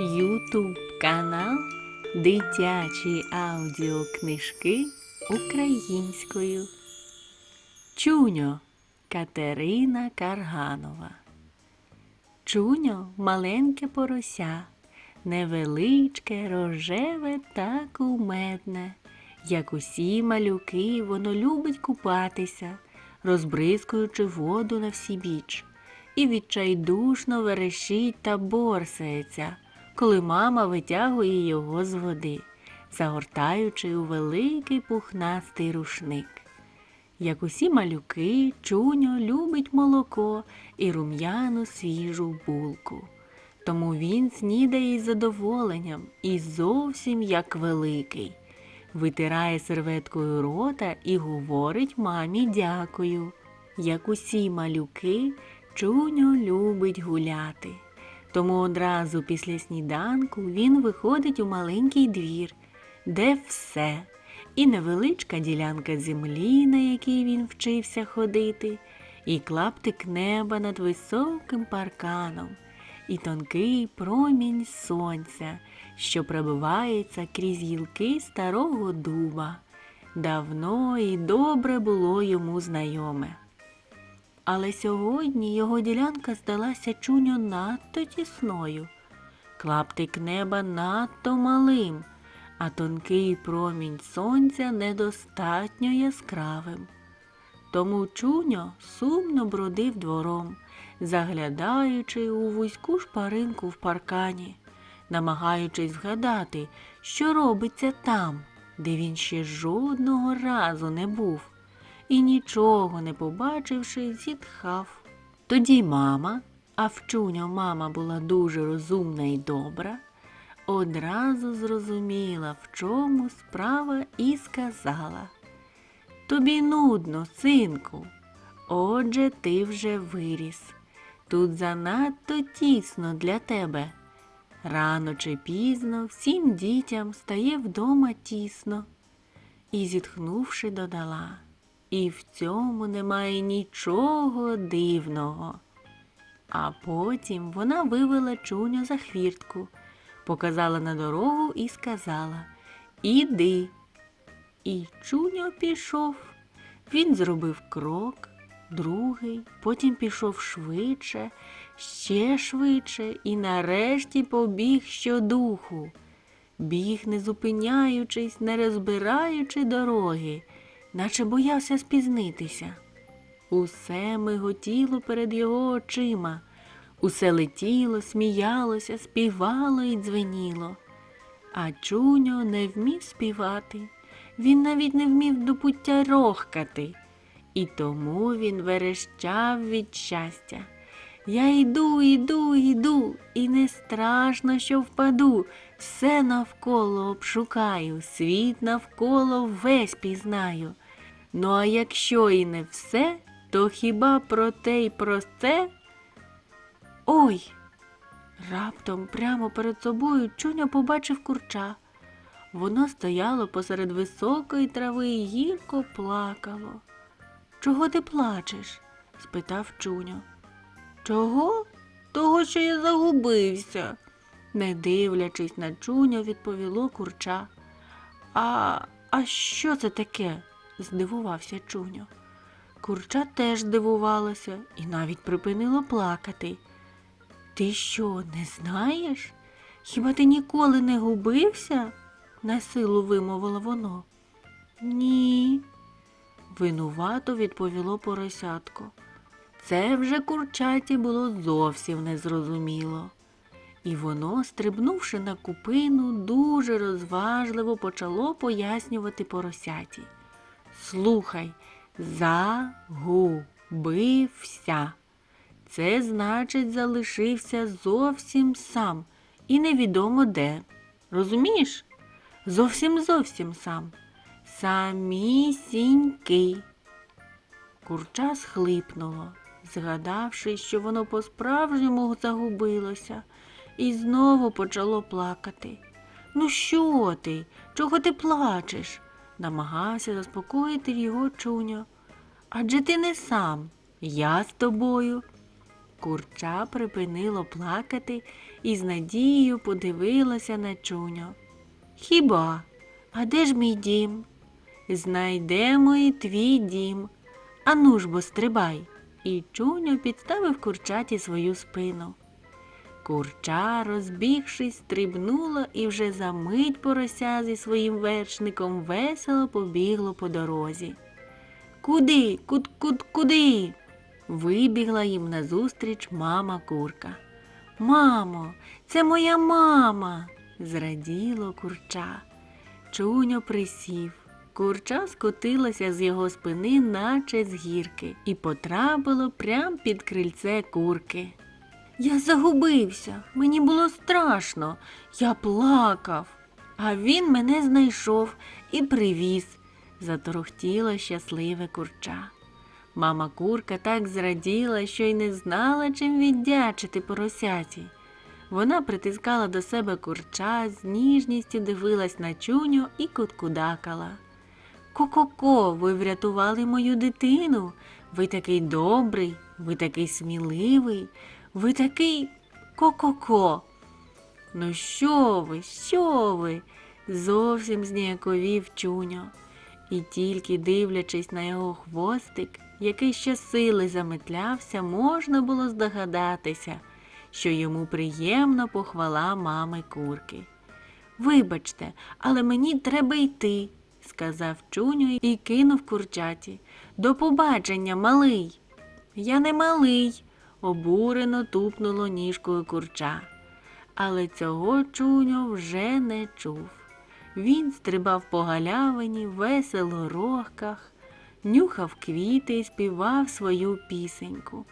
Ютуб канал Дитячі аудіокнижки українською. Чуньо Катерина Карганова. Чуньо маленьке порося, невеличке, рожеве та кумедне. Як усі малюки, воно любить купатися, розбризкуючи воду на всі біч, і відчайдушно верещить та борсається, коли мама витягує його з води, загортаючи у великий пухнастий рушник. Як усі малюки, чуньо любить молоко і рум'яну свіжу булку. Тому він снідає із задоволенням і зовсім як великий. Витирає серветкою рота і говорить мамі дякую. Як усі малюки, чуньо любить гуляти. Тому одразу після сніданку він виходить у маленький двір, де все, і невеличка ділянка землі, на якій він вчився ходити, і клаптик неба над високим парканом, і тонкий промінь сонця, що пробивається крізь гілки старого дуба. Давно і добре було йому знайоме. Але сьогодні його ділянка здалася чуню надто тісною, клаптик неба надто малим, а тонкий промінь сонця недостатньо яскравим. Тому чуньо сумно бродив двором, заглядаючи у вузьку шпаринку в паркані, намагаючись згадати, що робиться там, де він ще жодного разу не був і нічого не побачивши, зітхав. Тоді мама, а в чуньо мама була дуже розумна і добра, одразу зрозуміла, в чому справа, і сказала Тобі нудно, синку, отже ти вже виріс. Тут занадто тісно для тебе. Рано чи пізно всім дітям стає вдома тісно. І, зітхнувши, додала. І в цьому немає нічого дивного. А потім вона вивела чуню за хвіртку, показала на дорогу і сказала Іди. І чуньо пішов. Він зробив крок, другий, потім пішов швидше, ще швидше і нарешті побіг щодуху. Біг, не зупиняючись, не розбираючи дороги наче боявся спізнитися. Усе миготіло перед його очима, усе летіло, сміялося, співало і дзвеніло. А чуньо не вмів співати, він навіть не вмів до пуття рохкати, і тому він верещав від щастя. Я йду, йду, йду, і не страшно, що впаду. Все навколо обшукаю, світ навколо весь пізнаю. Ну, а якщо і не все, то хіба про те й про це? Ой! Раптом прямо перед собою чуня побачив курча. Воно стояло посеред високої трави і гірко плакало. Чого ти плачеш? спитав чуньо. Чого? Того, що я загубився, не дивлячись на чуню, відповіло курча. А, А що це таке? здивувався чуньо. Курча теж здивувалася і навіть припинило плакати. Ти що, не знаєш? Хіба ти ніколи не губився? насилу вимовило воно. Ні, винувато відповіло поросятко. Це вже курчаті було зовсім незрозуміло. І воно, стрибнувши на купину, дуже розважливо почало пояснювати поросяті. Слухай, загубився. Це значить, залишився зовсім сам і невідомо де. Розумієш? Зовсім зовсім сам. Самісінький. Курча схлипнуло, згадавши, що воно по-справжньому загубилося, і знову почало плакати. Ну, що ти? Чого ти плачеш? намагався заспокоїти його чуньо. Адже ти не сам, я з тобою. Курча припинило плакати і з надією подивилася на чуню. Хіба? А де ж мій дім? Знайдемо і твій дім. Ану ж бо стрибай. І чуньо підставив курчаті свою спину. Курча, розбігшись, стрибнуло і вже за мить порося зі своїм вершником весело побігло по дорозі. Куди, куд, куд, куди? Вибігла їм назустріч мама курка. Мамо, це моя мама. зраділо курча. Чуньо присів. Курча скотилася з його спини, наче з гірки, і потрапило прямо під крильце курки. Я загубився, мені було страшно, я плакав, а він мене знайшов і привіз, заторохтіло щасливе курча. Мама курка так зраділа, що й не знала, чим віддячити поросяті. Вона притискала до себе курча, з ніжністю дивилась на чуню і куткудакала. Ко-ко-ко, ви врятували мою дитину. Ви такий добрий, ви такий сміливий, ви такий ко-ко-ко. Ну що ви, що ви? зовсім зніяковів чуньо. І тільки дивлячись на його хвостик, який щосили заметлявся, можна було здогадатися, що йому приємно похвала мами курки. Вибачте, але мені треба йти, сказав чуню і кинув курчаті. До побачення, малий. Я не малий, обурено тупнуло ніжкою курча. Але цього чуньо вже не чув. Він стрибав по галявині, весело рохках, нюхав квіти і співав свою пісеньку.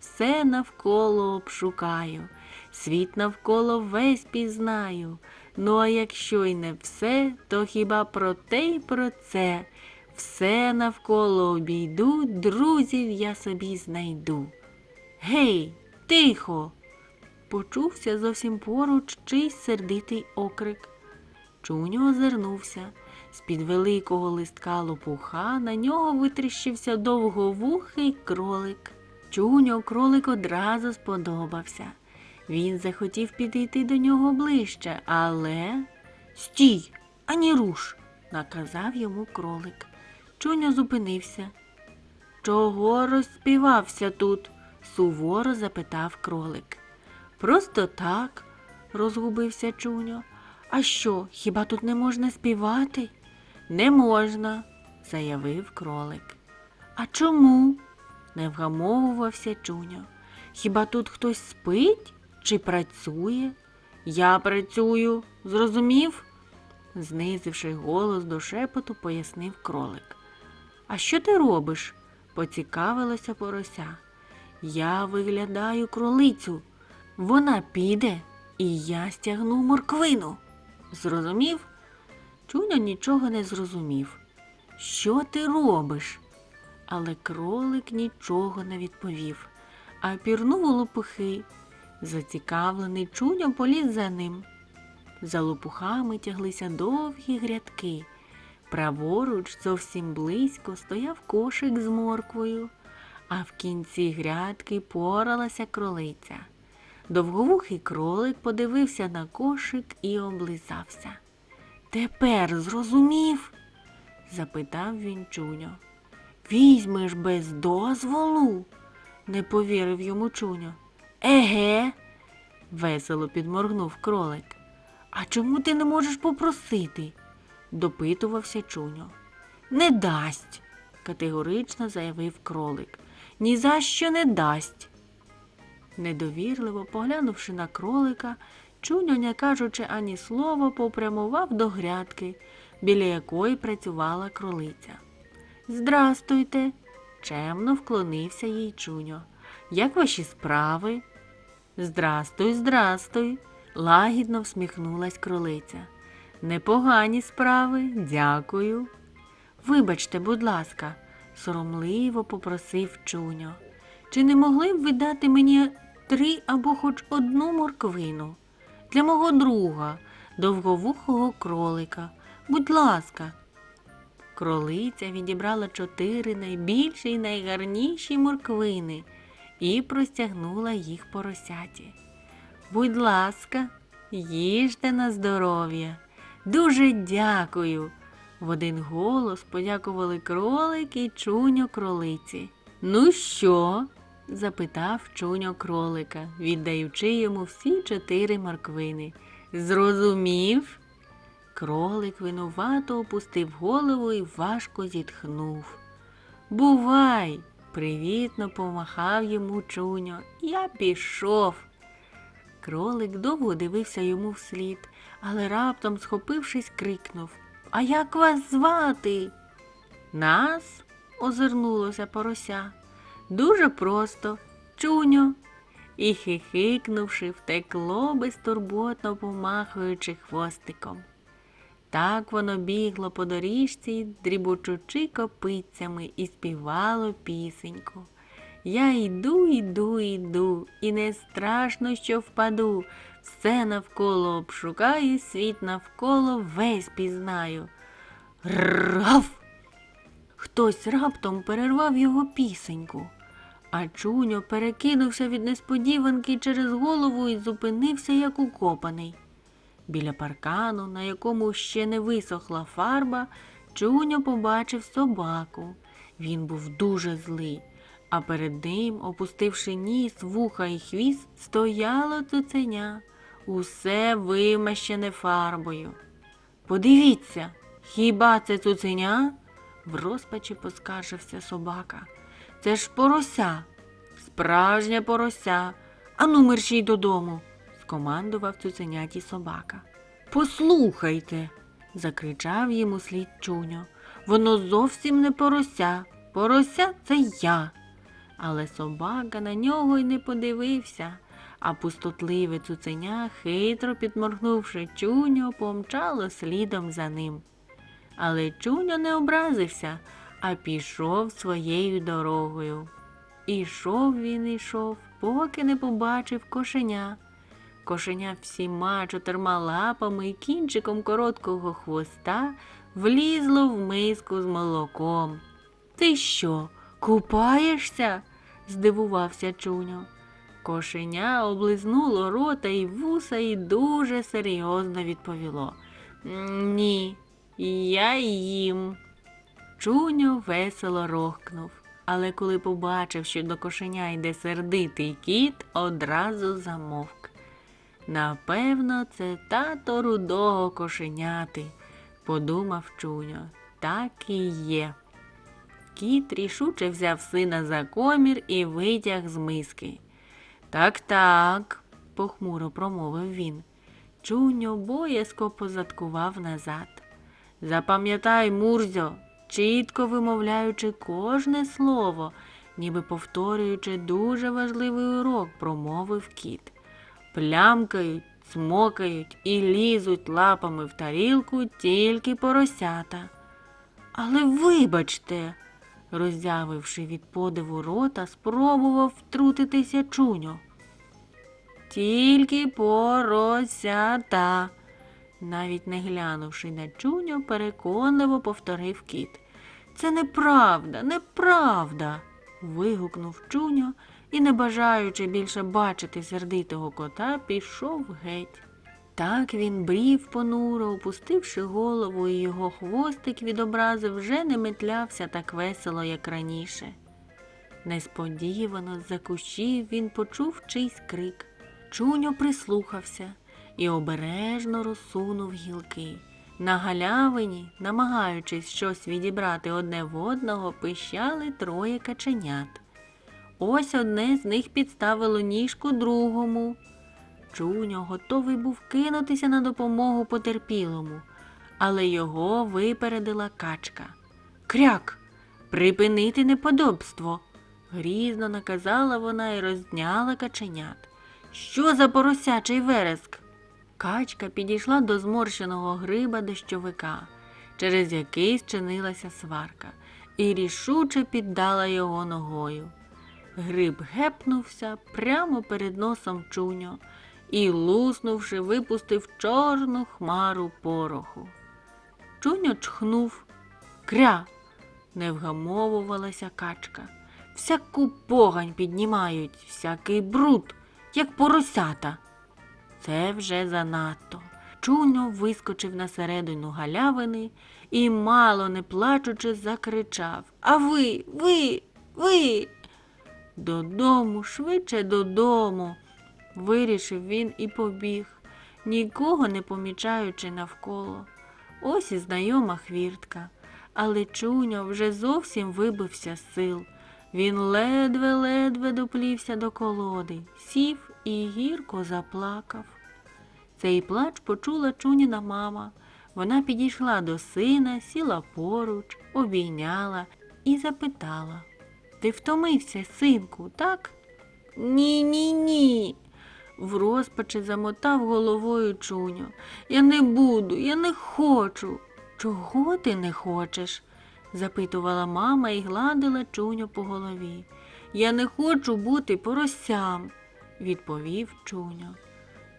Все навколо обшукаю, світ навколо весь пізнаю. Ну а якщо й не все, то хіба про те й про це. Все навколо обійду, друзів я собі знайду. Гей, тихо! Почувся зовсім поруч чийсь сердитий окрик. Чуньо озирнувся. З-під великого листка лопуха на нього витріщився довговухий кролик. Чуньо кролик одразу сподобався. Він захотів підійти до нього ближче, але. Стій, ані руш, наказав йому кролик. Чуньо зупинився. Чого розспівався тут? суворо запитав кролик. Просто так, розгубився Чуньо. А що, хіба тут не можна співати? Не можна, заявив кролик. А чому? не вгамовувався Чуньо. Хіба тут хтось спить чи працює? Я працюю, зрозумів? знизивши голос до шепоту, пояснив кролик. А що ти робиш? поцікавилася порося. Я виглядаю кролицю. Вона піде, і я стягну морквину. Зрозумів? Чуня нічого не зрозумів. Що ти робиш? Але кролик нічого не відповів, а пірнув у лопухи. Зацікавлений чуня поліз за ним. За лопухами тяглися довгі грядки. Праворуч зовсім близько стояв кошик з морквою, а в кінці грядки поралася кролиця. Довговухий кролик подивився на кошик і облизався. Тепер зрозумів? запитав він чуньо. Візьмеш без дозволу? не повірив йому чуньо. Еге, весело підморгнув кролик. А чому ти не можеш попросити? допитувався чуньо. Не дасть, категорично заявив кролик. Ні за що не дасть. Недовірливо поглянувши на кролика, чуньо, не кажучи ані слова, попрямував до грядки, біля якої працювала кролиця. Здрастуйте, чемно вклонився їй чуньо. Як ваші справи? Здрастуй, здрастуй, лагідно всміхнулась кролиця. Непогані справи, дякую. Вибачте, будь ласка, соромливо попросив чуньо. Чи не могли б ви дати мені три або хоч одну морквину для мого друга, довговухого кролика? Будь ласка. Кролиця відібрала чотири найбільші й найгарніші морквини і простягнула їх поросяті. Будь ласка, їжте на здоров'я. Дуже дякую. В один голос подякували кролик і чуньо кролиці. Ну що? запитав чуньо кролика, віддаючи йому всі чотири морквини. Зрозумів? Кролик винувато опустив голову і важко зітхнув. Бувай, привітно помахав йому чуньо. Я пішов. Кролик довго дивився йому вслід, але раптом, схопившись, крикнув А як вас звати? Нас? озирнулося порося. Дуже просто, чуньо. І хихикнувши, втекло безтурботно помахуючи хвостиком. Так воно бігло по доріжці, дрібочучи копицями, і співало пісеньку. Я йду, йду, йду, і не страшно, що впаду. Все навколо обшукаю, світ навколо весь пізнаю. Рав! Хтось раптом перервав його пісеньку, а чуньо перекинувся від несподіванки через голову і зупинився, як укопаний. Біля паркану, на якому ще не висохла фарба, Чуньо побачив собаку. Він був дуже злий, а перед ним, опустивши ніс, вуха і хвіст, стояло цуценя, усе вимащене фарбою. Подивіться, хіба це цуценя? В розпачі поскаржився собака. Це ж порося, справжнє порося. Ану мерщій додому скомандував цуценяті собака. Послухайте, закричав йому слід чуньо. Воно зовсім не порося. Порося це я. Але собака на нього й не подивився, а пустотливе цуценя, хитро підморгнувши чуньо, помчало слідом за ним. Але чуньо не образився, а пішов своєю дорогою. Ішов він ішов, поки не побачив кошеня. Кошеня всіма чотирма лапами і кінчиком короткого хвоста влізло в миску з молоком. Ти що, купаєшся? здивувався чуньо. Кошеня облизнуло рота і вуса і дуже серйозно відповіло. Ні, я їм. Чуньо весело рохкнув, але коли побачив, що до кошеня йде сердитий кіт, одразу замовк. Напевно, це тато рудого кошеняти, подумав Чуньо. Так і є. Кіт рішуче взяв сина за комір і витяг з миски. Так, так, похмуро промовив він. Чуньо боязко позадкував назад. Запам'ятай, Мурзьо, чітко вимовляючи кожне слово, ніби повторюючи дуже важливий урок, промовив кіт плямкають, цмокають і лізуть лапами в тарілку тільки поросята. Але вибачте, роззявивши від подиву рота, спробував втрутитися чуньо. Тільки поросята, навіть не глянувши на чуньо, переконливо повторив кіт. Це неправда, неправда. вигукнув чуньо і, не бажаючи більше бачити сердитого кота, пішов геть. Так він брів понуро, опустивши голову, і його хвостик від образи вже не метлявся так весело, як раніше. Несподівано з-за кущів він почув чийсь крик. Чуньо прислухався і обережно розсунув гілки. На галявині, намагаючись щось відібрати одне в одного, пищали троє каченят. Ось одне з них підставило ніжку другому. Чуньо готовий був кинутися на допомогу потерпілому, але його випередила качка. Кряк, припинити неподобство. Грізно наказала вона і розняла каченят. Що за поросячий вереск? Качка підійшла до зморщеного гриба дощовика, через який зчинилася сварка, і рішуче піддала його ногою. Гриб гепнувся прямо перед носом чуньо і, луснувши, випустив чорну хмару пороху. Чуньо чхнув. Кря. Не вгамовувалася качка. Всяку погань піднімають, всякий бруд, як поросята. Це вже занадто. Чуньо вискочив на середину галявини і, мало не плачучи, закричав А ви, ви, ви. Додому, швидше додому, вирішив він і побіг, нікого не помічаючи навколо. Ось і знайома хвіртка, але Чуньо вже зовсім вибився з сил. Він ледве-ледве доплівся до колоди, сів і гірко заплакав. Цей плач почула Чуніна мама. Вона підійшла до сина, сіла поруч, обійняла і запитала Ти втомився, синку, так? Ні, ні, ні. В розпачі замотав головою Чуню. Я не буду, я не хочу. Чого ти не хочеш? запитувала мама і гладила Чуню по голові. Я не хочу бути поросям, відповів Чуню.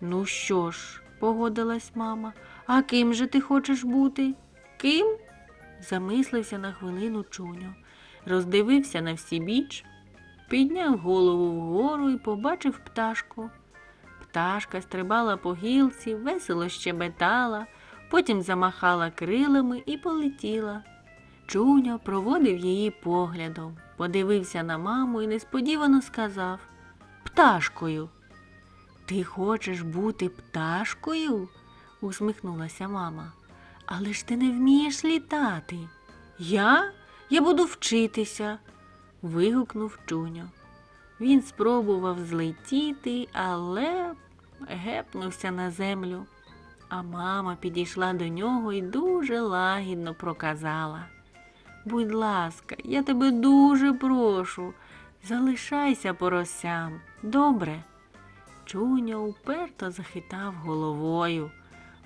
Ну що ж, погодилась мама, а ким же ти хочеш бути? Ким? замислився на хвилину Чуню, роздивився на всі біч, підняв голову вгору і побачив пташку. Пташка стрибала по гілці, весело щебетала, потім замахала крилами і полетіла. Чуня проводив її поглядом, подивився на маму і несподівано сказав Пташкою. Ти хочеш бути пташкою? усміхнулася мама. Але ж ти не вмієш літати. Я? Я буду вчитися. вигукнув Чуньо. Він спробував злетіти, але гепнувся на землю. А мама підійшла до нього і дуже лагідно проказала. Будь ласка, я тебе дуже прошу, залишайся поросям. Добре. Чуня уперто захитав головою.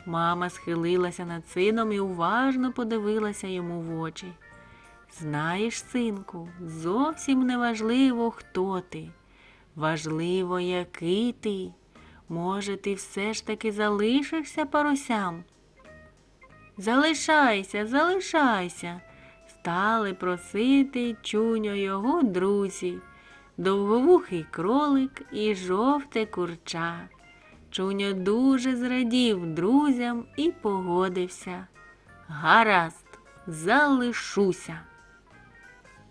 Мама схилилася над сином і уважно подивилася йому в очі. Знаєш, синку, зовсім не важливо, хто ти. Важливо, який ти. Може, ти все ж таки залишишся поросям? Залишайся, залишайся, стали просити чуньо його друзі, довговухий кролик і жовте курча. Чуньо дуже зрадів друзям і погодився. Гаразд, залишуся.